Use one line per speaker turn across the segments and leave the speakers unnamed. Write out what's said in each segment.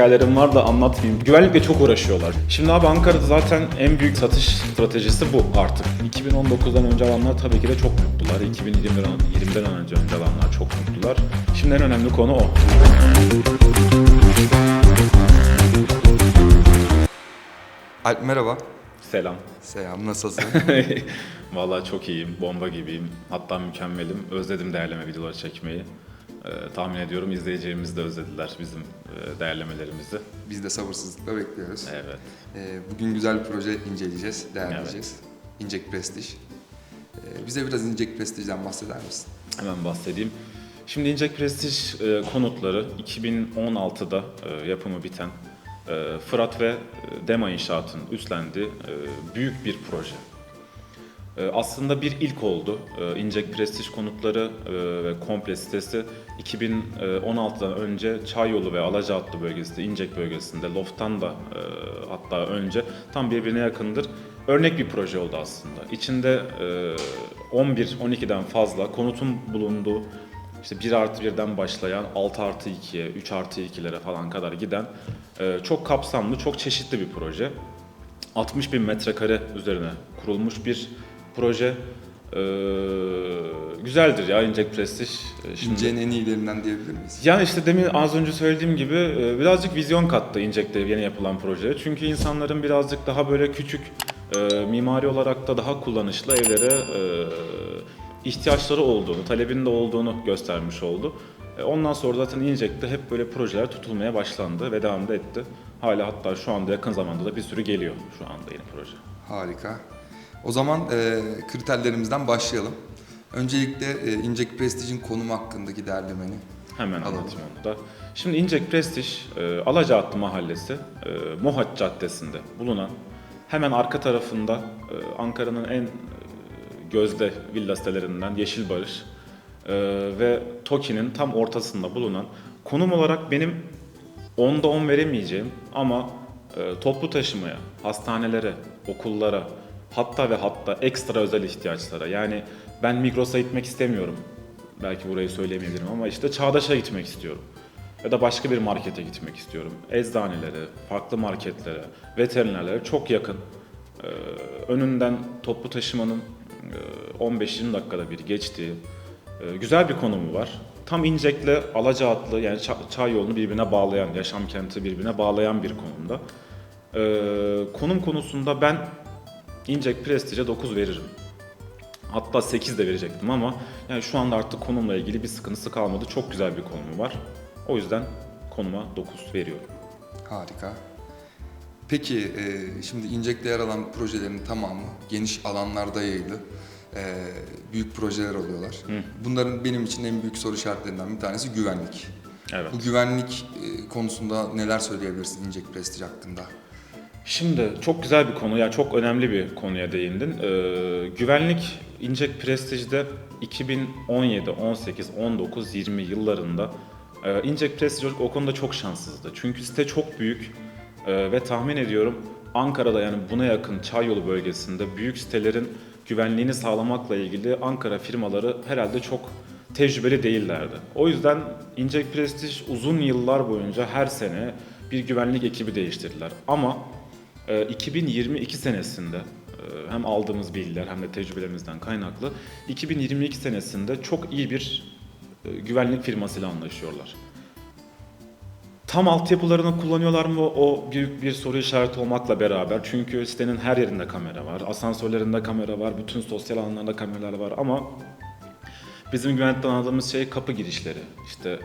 hikayelerim var da anlatmayayım. Güvenlikle çok uğraşıyorlar. Şimdi abi Ankara'da zaten en büyük satış stratejisi bu artık. 2019'dan önce alanlar tabii ki de çok mutlular. 2020'den 20'den önce önce alanlar çok mutlular. Şimdi en önemli konu o.
Alp merhaba.
Selam.
Selam nasılsın?
Vallahi çok iyiyim, bomba gibiyim. Hatta mükemmelim. Özledim değerleme videoları çekmeyi. Ee, tahmin ediyorum izleyicilerimiz de özlediler bizim e, değerlemelerimizi.
Biz de sabırsızlıkla bekliyoruz.
Evet.
Ee, bugün güzel bir proje inceleyeceğiz, değerleyeceğiz. İncek Prestige. Ee, bize biraz İncek Prestige'den bahseder misin?
Hemen bahsedeyim. Şimdi İncek Prestij e, konutları 2016'da e, yapımı biten e, Fırat ve e, Dema İnşaat'ın üstlendiği e, büyük bir proje. E, aslında bir ilk oldu. E, İncek Prestij konutları e, ve komple sitesi 2016'dan önce Çayyolu ve Alacaatlı bölgesinde, İncek bölgesinde, Loft'tan da e, hatta önce tam birbirine yakındır. Örnek bir proje oldu aslında. İçinde e, 11-12'den fazla konutun bulunduğu işte 1 artı 1'den başlayan 6 artı 2'ye, 3 artı 2'lere falan kadar giden e, çok kapsamlı, çok çeşitli bir proje. 60 bin metrekare üzerine kurulmuş bir proje. Ee, güzeldir ya İncek Prestij. Ee, Şimdi,
İnce'nin en iyilerinden diyebilir miyiz?
yani işte demin az önce söylediğim gibi e, birazcık vizyon kattı İncek'te yeni yapılan projeye. Çünkü insanların birazcık daha böyle küçük e, mimari olarak da daha kullanışlı evlere e, ihtiyaçları olduğunu, talebinin de olduğunu göstermiş oldu. E, Ondan sonra zaten İncek'te hep böyle projeler tutulmaya başlandı ve devam da etti. Hala hatta şu anda yakın zamanda da bir sürü geliyor şu anda yeni proje.
Harika. O zaman e, kriterlerimizden başlayalım. Öncelikle e, İncek Prestige'in konumu hakkındaki değerlemeni.
Hemen
Alalım.
anlatayım onu da. Şimdi İncek Prestij, e, Alacaatlı Mahallesi, e, Mohaç Caddesi'nde bulunan hemen arka tarafında e, Ankara'nın en e, gözde villa sitelerinden Yeşil Barış e, ve Toki'nin tam ortasında bulunan konum olarak benim 10'da 10 veremeyeceğim ama e, toplu taşımaya, hastanelere, okullara, hatta ve hatta ekstra özel ihtiyaçlara yani ben Migros'a gitmek istemiyorum. Belki burayı söyleyemeyebilirim ama işte Çağdaş'a gitmek istiyorum. Ya da başka bir markete gitmek istiyorum. Eczanelere, farklı marketlere, veterinerlere çok yakın. Ee, önünden toplu taşımanın e, 15-20 dakikada bir geçtiği e, güzel bir konumu var. Tam İncek'le Alacaatlı yani Ça- Çay yolunu birbirine bağlayan, yaşam kenti birbirine bağlayan bir konumda. Ee, konum konusunda ben İncek Prestige'e 9 veririm. Hatta 8 de verecektim ama yani şu anda artık konumla ilgili bir sıkıntısı kalmadı. Çok güzel bir konumu var. O yüzden konuma 9 veriyorum.
Harika. Peki e, şimdi İncek'te yer alan projelerin tamamı geniş alanlarda yayılı. e, büyük projeler oluyorlar. Bunların benim için en büyük soru işaretlerinden bir tanesi güvenlik.
Evet.
Bu güvenlik e, konusunda neler söyleyebilirsin İncek Prestige hakkında?
Şimdi çok güzel bir konu, ya çok önemli bir konuya değindin. Ee, güvenlik İncek Prestige'de 2017, 18, 19, 20 yıllarında e, İncek Prestige o konuda çok şanssızdı. Çünkü site çok büyük e, ve tahmin ediyorum Ankara'da yani buna yakın Çayyolu bölgesinde büyük sitelerin güvenliğini sağlamakla ilgili Ankara firmaları herhalde çok tecrübeli değillerdi. O yüzden İncek Prestige uzun yıllar boyunca her sene bir güvenlik ekibi değiştirdiler. Ama 2022 senesinde e, hem aldığımız bilgiler hem de tecrübelerimizden kaynaklı 2022 senesinde çok iyi bir e, güvenlik firmasıyla anlaşıyorlar. Tam altyapılarını kullanıyorlar mı o büyük bir soru işareti olmakla beraber. Çünkü sitenin her yerinde kamera var, asansörlerinde kamera var, bütün sosyal alanlarda kameralar var ama bizim güvenlikten anladığımız şey kapı girişleri. İşte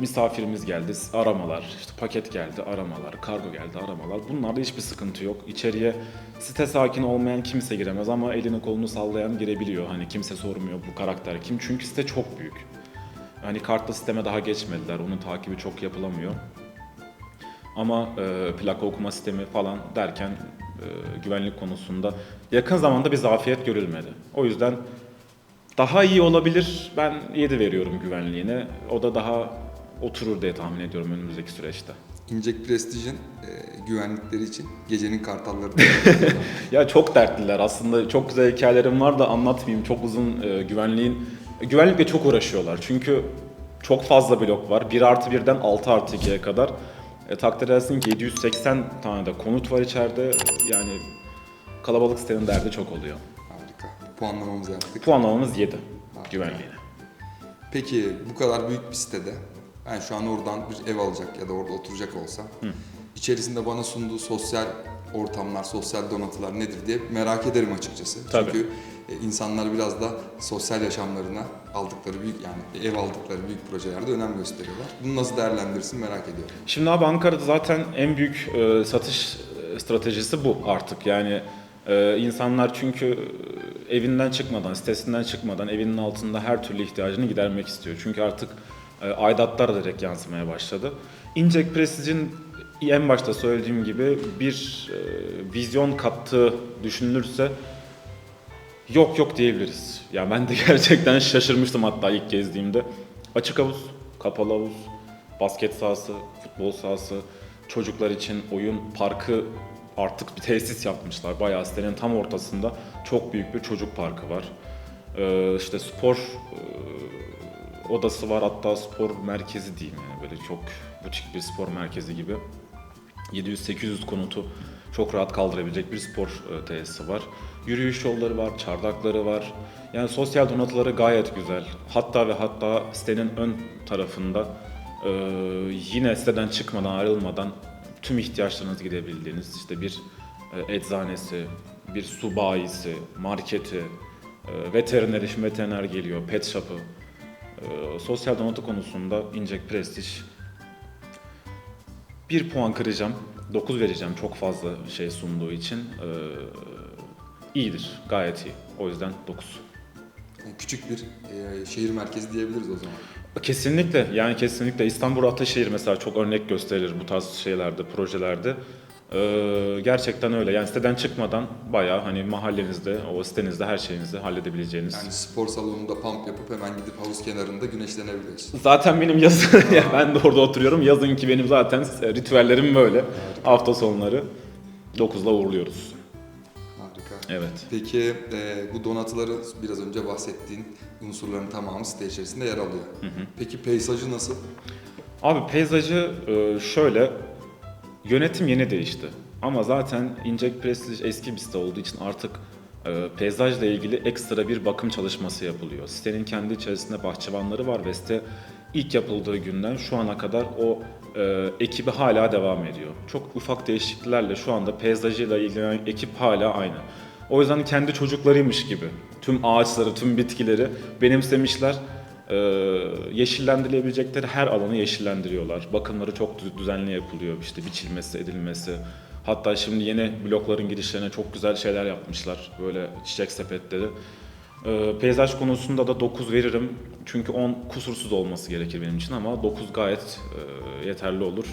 misafirimiz geldi, aramalar, işte paket geldi, aramalar, kargo geldi, aramalar. Bunlarda hiçbir sıkıntı yok. İçeriye site sakin olmayan kimse giremez ama elini kolunu sallayan girebiliyor. Hani kimse sormuyor bu karakter kim. Çünkü site çok büyük. Hani kartlı sisteme daha geçmediler. Onun takibi çok yapılamıyor. Ama e, plaka okuma sistemi falan derken e, güvenlik konusunda yakın zamanda bir zafiyet görülmedi. O yüzden daha iyi olabilir. Ben 7 veriyorum güvenliğine. O da daha oturur diye tahmin ediyorum önümüzdeki süreçte.
İncek Prestige'in e, güvenlikleri için gecenin kartalları
Ya çok dertliler aslında. Çok güzel hikayelerim var da anlatmayayım. Çok uzun e, güvenliğin... Güvenlikle çok uğraşıyorlar. Çünkü çok fazla blok var. 1 artı 1'den 6 artı 2'ye kadar. E, takdir edersin ki 780 tane de konut var içeride. Yani kalabalık sitenin derdi çok oluyor.
Harika. Puanlamamızı yaptık.
Puanlamamız 7 güvenliğine.
Peki bu kadar büyük bir sitede ben şu an oradan bir ev alacak ya da orada oturacak olsam içerisinde bana sunduğu sosyal ortamlar, sosyal donatılar nedir diye merak ederim açıkçası.
Tabii.
Çünkü e, insanlar biraz da sosyal yaşamlarına aldıkları büyük yani ev aldıkları büyük projelerde önem gösteriyorlar. Bunu nasıl değerlendirirsin merak ediyorum.
Şimdi abi Ankara'da zaten en büyük e, satış e, stratejisi bu artık. Yani e, insanlar çünkü e, evinden çıkmadan, sitesinden çıkmadan evinin altında her türlü ihtiyacını gidermek istiyor. Çünkü artık aidatlar da direkt yansımaya başladı. Incek Prestige'in en başta söylediğim gibi bir e, vizyon kattığı düşünülürse yok yok diyebiliriz. Ya ben de gerçekten şaşırmıştım hatta ilk gezdiğimde. Açık havuz, kapalı havuz, basket sahası, futbol sahası, çocuklar için oyun parkı artık bir tesis yapmışlar. Bayağı sitenin tam ortasında çok büyük bir çocuk parkı var. Ee, işte spor e, odası var hatta spor merkezi diyeyim yani böyle çok butik bir spor merkezi gibi. 700-800 konutu çok rahat kaldırabilecek bir spor e, tesisi var. Yürüyüş yolları var, çardakları var. Yani sosyal donatıları gayet güzel. Hatta ve hatta sitenin ön tarafında e, yine siteden çıkmadan, ayrılmadan tüm ihtiyaçlarınızı gidebildiğiniz işte bir e, eczanesi, bir su bayisi, marketi, e, veterineri, şimdi veteriner geliyor, pet shop'ı. E, sosyal donatı konusunda Incek Prestige bir puan kıracağım. 9 vereceğim çok fazla şey sunduğu için. Ee, iyidir. Gayet iyi. O yüzden 9.
Yani küçük bir e, şehir merkezi diyebiliriz o zaman.
Kesinlikle yani kesinlikle İstanbul Ataşehir mesela çok örnek gösterilir bu tarz şeylerde, projelerde. Ee, gerçekten öyle. Yani siteden çıkmadan bayağı hani mahallenizde, o sitenizde her şeyinizi halledebileceğiniz.
Yani spor salonunda pump yapıp hemen gidip havuz kenarında güneşlenebiliyorsun.
Zaten benim yazın, ya ben de orada oturuyorum. Yazın ki benim zaten ritüellerim böyle. Hafta sonları 9'da uğurluyoruz.
Harika.
Evet.
Peki e, bu donatıları biraz önce bahsettiğin unsurların tamamı site içerisinde yer alıyor. Peki peyzajı nasıl?
Abi peyzajı e, şöyle, yönetim yeni değişti. Ama zaten Incek Prestige eski bir site olduğu için artık e, peyzajla ilgili ekstra bir bakım çalışması yapılıyor. Sitenin kendi içerisinde bahçıvanları var ve site ilk yapıldığı günden şu ana kadar o e, ekibi hala devam ediyor. Çok ufak değişikliklerle şu anda peyzajıyla ilgilenen ekip hala aynı. O yüzden kendi çocuklarıymış gibi tüm ağaçları, tüm bitkileri benimsemişler. Ee, yeşillendirilebilecekleri her alanı yeşillendiriyorlar. Bakımları çok dü- düzenli yapılıyor. İşte biçilmesi, edilmesi. Hatta şimdi yeni blokların girişlerine çok güzel şeyler yapmışlar. Böyle çiçek sepetleri. Ee, peyzaj konusunda da 9 veririm. Çünkü 10 kusursuz olması gerekir benim için ama 9 gayet e, yeterli olur.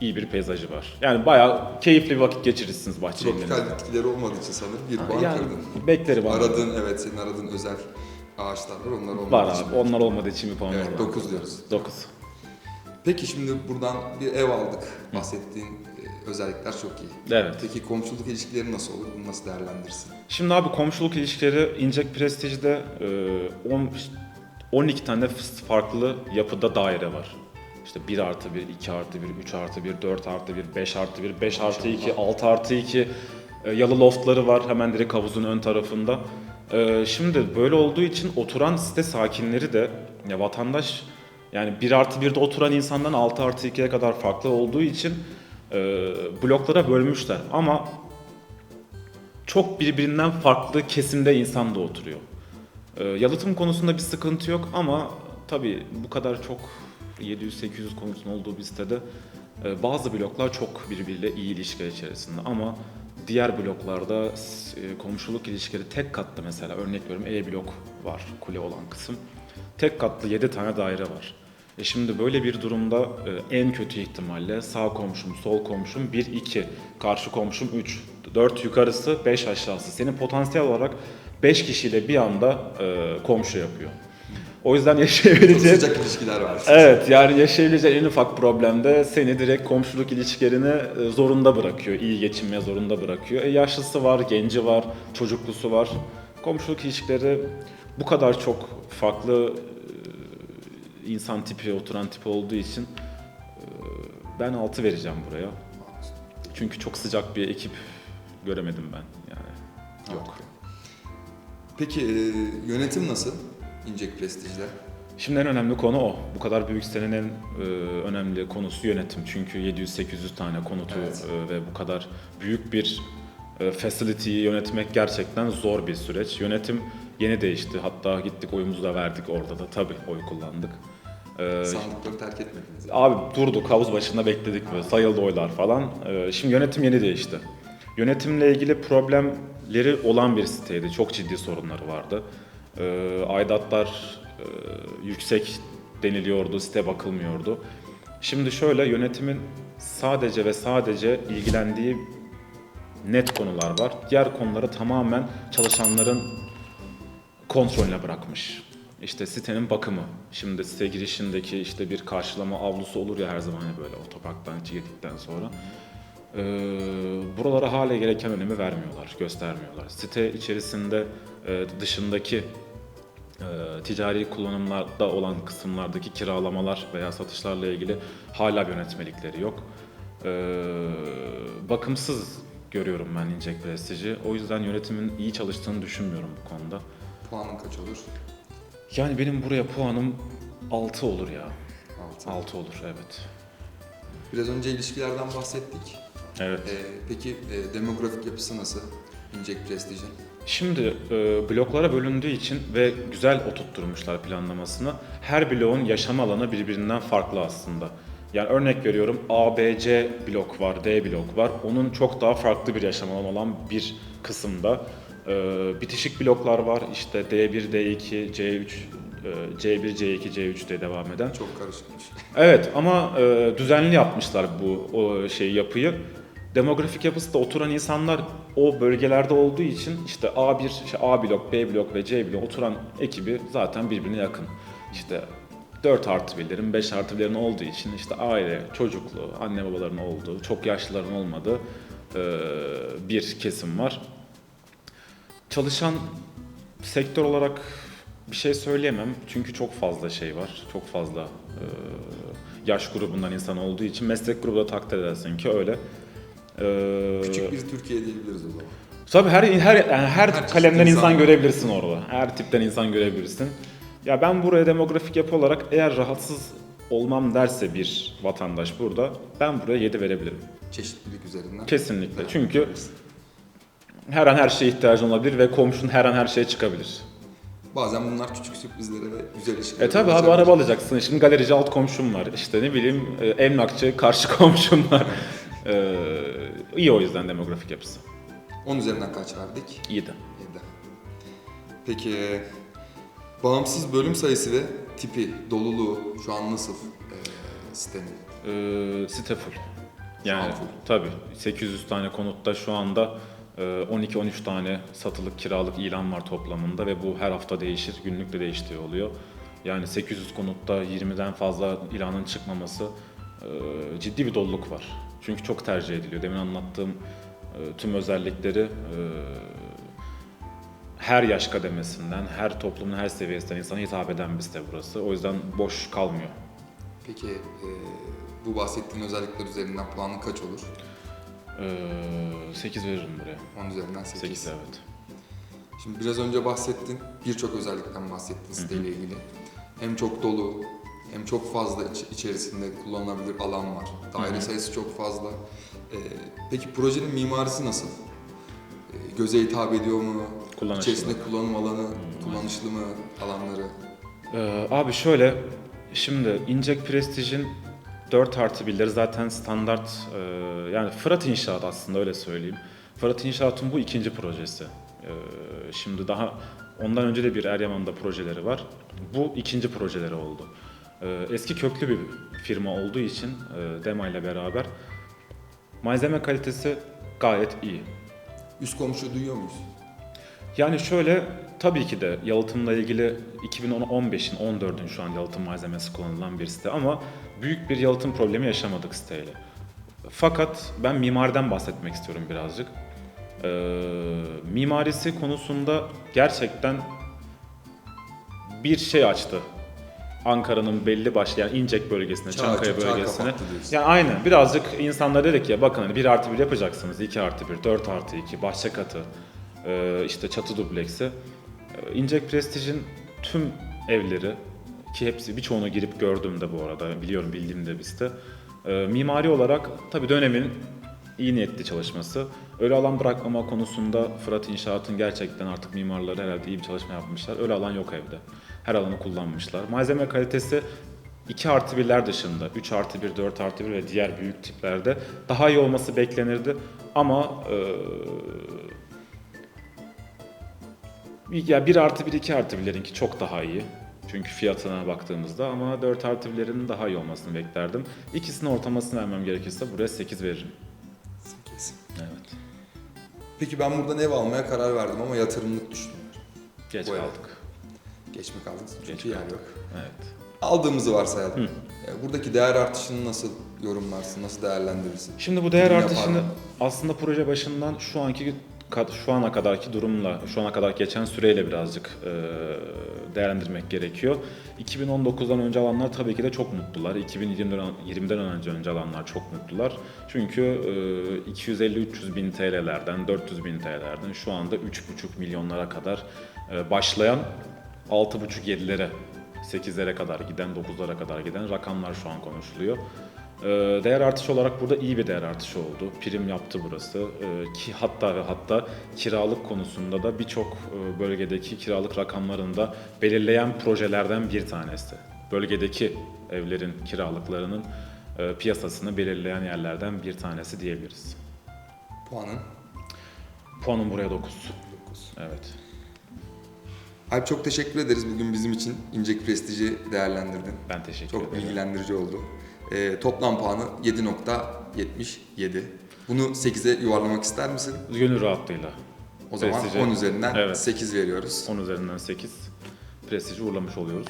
İyi bir peyzajı var. Yani bayağı keyifli bir vakit geçirirsiniz bahçeyle.
Tropikal bitkileri olmadığı için sanırım bir puan
Yani
kırdın.
beklerim ama.
Aradığın evet senin aradığın özel ağaçlar var onlar olmadığı
Var
için.
abi. Onlar olmadığı için bir puan
Evet
var.
9 diyoruz.
9.
Peki şimdi buradan bir ev aldık. Bahsettiğin e, özellikler çok iyi.
Evet.
Peki komşuluk ilişkileri nasıl olur? Bunu nasıl değerlendirirsin?
Şimdi abi komşuluk ilişkileri Incek Prestige'de e, 10 12 tane farklı yapıda daire var. İşte 1 artı 1, 2 artı 1, 3 artı 1, 4 artı 1, 5 artı 1, 5 artı 2, 6 artı 2 e, yalı loftları var hemen direkt havuzun ön tarafında. E, Şimdi böyle olduğu için oturan site sakinleri de ya vatandaş yani 1 artı 1'de oturan insandan 6 artı 2'ye kadar farklı olduğu için e, bloklara bölmüşler. Ama çok birbirinden farklı kesimde insan da oturuyor. Ee, yalıtım konusunda bir sıkıntı yok ama tabii bu kadar çok 700-800 konutunun olduğu bir sitede e, bazı bloklar çok birbiriyle iyi ilişkiler içerisinde ama diğer bloklarda e, komşuluk ilişkileri tek katlı mesela örnek veriyorum E blok var kule olan kısım. Tek katlı 7 tane daire var. E şimdi böyle bir durumda e, en kötü ihtimalle sağ komşum, sol komşum 1 2, karşı komşum 3, 4 yukarısı, 5 aşağısı. Seni potansiyel olarak 5 kişiyle bir anda e, komşu yapıyor. O yüzden
Çok
yaşayabileceğin
sıcak ilişkiler var.
Evet yani yaşayabileceğin en ufak problemde seni direkt komşuluk ilişkilerine e, zorunda bırakıyor. iyi geçinmeye zorunda bırakıyor. E, yaşlısı var, genci var, çocuklusu var. Komşuluk ilişkileri bu kadar çok farklı e, insan tipi, oturan tipi olduğu için e, Ben 6 vereceğim buraya. Çünkü çok sıcak bir ekip göremedim ben. Yani yok.
Peki yönetim nasıl İncek Prestij'de?
Şimdi en önemli konu o. Bu kadar büyük sitenin en e, önemli konusu yönetim. Çünkü 700-800 tane konutu
Evet.
e, ve bu kadar büyük bir e, facility'yi yönetmek gerçekten zor bir süreç. Yönetim yeni değişti. Hatta gittik oyumuzu da verdik orada da. Tabii oy kullandık. E,
Sandıkları terk etmediniz.
Abi durduk havuz başında bekledik böyle sayıldı oylar falan. Ee, şimdi yönetim yeni değişti. Yönetimle ilgili problemleri olan bir siteydi. Çok ciddi sorunları vardı. Ee, aidatlar e, yüksek deniliyordu, site bakılmıyordu. Şimdi şöyle yönetimin sadece ve sadece ilgilendiği net konular var. Diğer konuları tamamen çalışanların kontrolüne bırakmış. İşte sitenin bakımı. Şimdi site girişindeki işte bir karşılama avlusu olur ya her zaman hani böyle otoparktan girdikten sonra. Ee, buralara hala gereken önemi vermiyorlar, göstermiyorlar. Site içerisinde e, dışındaki e, ticari kullanımlarda olan kısımlardaki kiralamalar veya satışlarla ilgili hala yönetmelikleri yok. Ee, bakımsız görüyorum ben Incek Prestij'i. O yüzden yönetimin iyi çalıştığını düşünmüyorum bu konuda.
Puanın kaç olur?
Yani benim buraya puanım 6 olur ya.
6.
6 olur evet.
Biraz önce ilişkilerden bahsettik.
Evet.
E, peki e, demografik yapısı nasıl İncek Prestij'in?
Şimdi e, bloklara bölündüğü için ve güzel oturtturmuşlar planlamasını. Her bloğun yaşam alanı birbirinden farklı aslında. Yani örnek veriyorum A, B, C blok var, D blok var. Onun çok daha farklı bir yaşam alanı olan bir kısımda. e, bitişik bloklar var. İşte D1, D2, C3, e, C1, C2, C3 diye devam eden.
Çok karışıkmış.
Evet ama e, düzenli yapmışlar bu o şey yapıyı. Demografik yapısı da oturan insanlar o bölgelerde olduğu için işte A1, işte A blok, B blok ve C blok oturan ekibi zaten birbirine yakın. İşte 4 artı birlerin, 5 artı birlerin olduğu için işte aile, çocuklu, anne babaların olduğu, çok yaşlıların olmadığı bir kesim var. Çalışan sektör olarak bir şey söyleyemem çünkü çok fazla şey var. Çok fazla yaş grubundan insan olduğu için meslek grubu da takdir edersin ki öyle. E,
Küçük bir Türkiye diyebiliriz o zaman.
Tabii her her yani her,
Her
kalemden
insan
insan görebilirsin orada. Her tipten insan görebilirsin. Ya ben buraya demografik yapı olarak eğer rahatsız olmam derse bir vatandaş burada ben buraya 7 verebilirim.
Çeşitlilik üzerinden.
Kesinlikle. Çünkü her an her şeye ihtiyacın olabilir ve komşun her an her şeye çıkabilir.
Bazen bunlar küçük sürprizlere ve güzel ilişkilere
E tabi abi araba alacaksın. Şimdi galerici alt komşum var. İşte ne bileyim e, emlakçı karşı komşum var. Ee, iyi o yüzden demografik yapısı.
10 üzerinden kaç verdik?
İyi de.
7. Peki bağımsız bölüm sayısı ve tipi, doluluğu şu an nasıl e, sitenin?
Ee, site full. Yani
full.
tabii 800 tane konutta şu anda e, 12-13 tane satılık kiralık ilan var toplamında ve bu her hafta değişir. Günlük de değiştiği oluyor. Yani 800 konutta 20'den fazla ilanın çıkmaması e, ciddi bir doluluk var. Çünkü çok tercih ediliyor. Demin anlattığım e, tüm özellikleri e, her yaş kademesinden, her toplumun her seviyesinden insana hitap eden bir site burası. O yüzden boş kalmıyor.
Peki e, bu bahsettiğin özellikler üzerinden puanın kaç olur?
Ee, 8 veririm buraya.
10 üzerinden 8.
8 evet.
Şimdi biraz önce bahsettin, birçok özellikten bahsettin siteyle ilgili. Hem çok dolu, hem çok fazla iç- içerisinde kullanılabilir alan var. Daire
Hı hı.
sayısı çok fazla. Ee, peki projenin mimarisi nasıl? Ee, göze hitap ediyor mu?
Kullanışlı.
İçerisinde kullanım alanı, kullanışlı mı alanları?
Ee, abi şöyle, şimdi Incek Prestige'in 4 artı 1'leri zaten standart, e, yani Fırat İnşaat aslında öyle söyleyeyim. Fırat İnşaat'ın bu ikinci projesi. Ee, şimdi daha ondan önce de bir Eryaman'da projeleri var. Bu ikinci projeleri oldu. Ee, eski köklü bir firma olduğu için e, Dema ile beraber malzeme kalitesi gayet iyi.
Üst komşu duyuyor muyuz?
Yani şöyle tabii ki de yalıtımla ilgili 2015'in 14'ün şu an yalıtım malzemesi kullanılan bir site ama büyük bir yalıtım problemi yaşamadık siteyle. Fakat ben mimariden bahsetmek istiyorum birazcık. Ee, mimarisi konusunda gerçekten bir şey açtı. Ankara'nın belli başlı yani İncek bölgesine, Çankaya
çağ
bölgesine. Yani aynen birazcık insanlar dedik ya bakın hani 1 artı 1 yapacaksınız, 2 artı 1, 4 artı 2, bahçe katı, e, işte çatı dubleksi. E, İncek Prestige'in tüm evleri ki hepsi birçoğuna girip gördüm de bu arada biliyorum bildiğim de bir site. E, mimari olarak tabii dönemin iyi niyetli çalışması. Öyle alan bırakmama konusunda Fırat İnşaat'ın gerçekten artık mimarları herhalde iyi bir çalışma yapmışlar. Öyle alan yok evde. Her alanı kullanmışlar. Malzeme kalitesi 2 artı 1'ler dışında 3 artı 1, 4 artı 1 ve diğer büyük tiplerde daha iyi olması beklenirdi. Ama eee ya 1 artı 1, 2 artı 1'lerinki çok daha iyi. Çünkü fiyatına baktığımızda ama 4 artı 1'lerin daha iyi olmasını beklerdim. İkisinin ortamasını vermem gerekirse buraya 8 veririm.
Peki ben buradan ev almaya karar verdim ama yatırımlık düşünüyorum.
Geç
Bu
kaldık.
Geç mi kaldık? Çünkü
Geç
yer
kaldık.
yok.
Evet.
Aldığımızı varsayalım.
Hı.
E, Buradaki değer artışını nasıl yorumlarsın, nasıl değerlendirirsin?
Şimdi bu değer
Ürün
artışını
yapar mı?
aslında proje başından şu anki şu ana kadarki durumla, şu ana kadar geçen süreyle birazcık e, değerlendirmek gerekiyor. 2019'dan önce alanlar tabii ki de çok mutlular. 2020'den 20'den önce önce alanlar çok mutlular. Çünkü e, 250-300 bin TL'lerden, 400 bin TL'lerden şu anda 3,5 milyonlara kadar e, başlayan 6,5-7'lere 8'lere kadar giden, 9'lara kadar giden rakamlar şu an konuşuluyor. Ee, Değer artışı olarak burada iyi bir değer artışı oldu. Prim yaptı burası. Ee, Ki hatta ve hatta kiralık konusunda da birçok e, bölgedeki kiralık rakamlarını da belirleyen projelerden bir tanesi. Bölgedeki evlerin kiralıklarının e, piyasasını belirleyen yerlerden bir tanesi diyebiliriz.
Puanın
Puanım buraya 9.
9.
Evet.
Alp çok teşekkür ederiz bugün bizim için İncek Prestij'i değerlendirdin.
Ben teşekkür
Çok
ederim.
bilgilendirici oldu. E, toplam puanı 7.77. Bunu 8'e yuvarlamak ister misin?
Gönül rahatlığıyla.
O zaman
Prestij'e-
10 üzerinden
Evet.
8 veriyoruz.
10 üzerinden 8. Prestiji uğurlamış oluyoruz.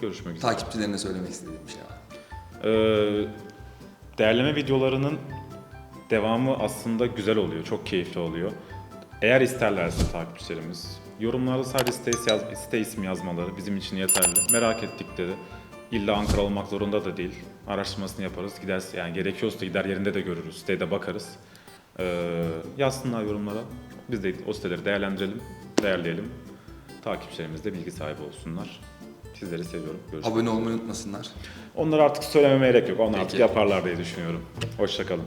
Görüşmek üzere.
Takipçilerine söylemek istediğim bir şey var.
Ee, değerleme videolarının devamı aslında güzel oluyor, çok keyifli oluyor. Eğer isterlerse takipçilerimiz, yorumlarda sadece site, yaz, site ismi yazmaları bizim için yeterli. Merak ettikleri, illa Ankara olmak zorunda da değil. Araştırmasını yaparız, gider, yani gerekiyorsa gider yerinde de görürüz, sitede bakarız. Ee, yazsınlar yorumlara, biz de o siteleri değerlendirelim, değerleyelim. Takipçilerimiz de bilgi sahibi olsunlar. Sizleri seviyorum. Görüşmek
Abone olmayı unutmasınlar.
Onları artık söylememe gerek yok. Onlar artık yaparlar diye düşünüyorum. Hoşçakalın.